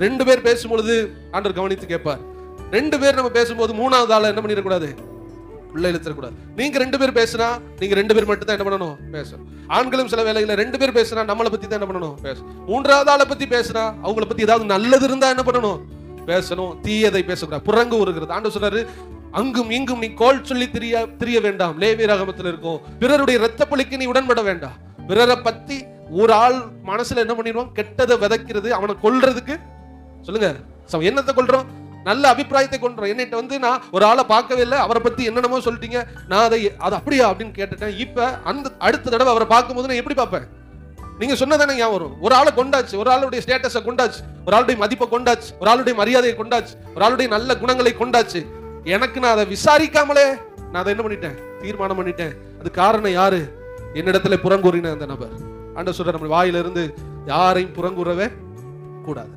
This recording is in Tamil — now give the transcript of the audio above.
ரெண்டு பேர் பேசும்பொழுது ஆண்டவர் கவனித்து கேட்பார். ரெண்டு பேர் நம்ம பேசும்போது மூணாவது ஆளை என்ன பண்ணிடக்கூடாது? உள்ள இழுத்துடக்கூடாது. நீங்க ரெண்டு பேர் பேசுனா நீங்க ரெண்டு பேர் மட்டும் தான் என்ன பண்ணணும்? பேசணும். ஆண்களும் சில வேலைகளை ரெண்டு பேர் பேசுனா நம்மளை பத்தி தான் என்ன பண்ணணும்? பேசணும் மூன்றாவது ஆளை பத்தி பேசுனா அவங்கள பத்தி ஏதாவது நல்லது இருந்தா என்ன பண்ணணும்? பேசணும். தீயதை பேசக்கூடாது. புறங்கு உருகிறது. ஆண்டு சொல்றாரு அங்கும் இங்கும் நீ கோல் சொல்லி திரிய திரிய வேண்டாம். லேவி ரகமத்தில் இருக்கும். பிறருடைய இரத்த பலிக்கு நீ உடன்பட வேண்டாம். பிறரை பத்தி ஒரு ஆள் மனசுல என்ன பண்ணிடுவான்? கெட்டதை விதைக்கிறது அவனை கொல்றதுக்கு சொல்லுங்க. என்னத்தை கொள்றோம் நல்ல அபிப்பிராயத்தை கொண்டுறோம் என்னிட்ட வந்து நான் ஒரு ஆளை பார்க்கவே இல்லை. அவரை பத்தி என்னென்னமோ சொல்லிட்டீங்க. நான் அதை அது அப்படியா அப்படின்னு கேட்டுட்டேன். இப்ப அந்த அடுத்த தடவை அவரை பார்க்கும்போது நான் எப்படி பார்ப்பேன்? நீங்க சொன்னதானே ஞாபகம் வரும். ஒரு ஆளை கொண்டாச்சு. ஒரு ஆளுடைய ஸ்டேட்டஸை கொண்டாச்சு. ஒரு ஆளுடைய மதிப்பை கொண்டாச்சு. ஒரு ஆளுடைய மரியாதையை கொண்டாச்சு. ஒரு ஆளுடைய நல்ல குணங்களை கொண்டாச்சு. எனக்கு நான் அதை விசாரிக்காமலே நான் அதை என்ன பண்ணிட்டேன்? தீர்மானம் பண்ணிட்டேன். அது காரணம் யாரு? என்னிடத்துல புறங்கூறின அந்த நபர். ஆண்ட சொல்ற நம்ம வாயிலிருந்து யாரையும் புறங்கூறவே கூடாது.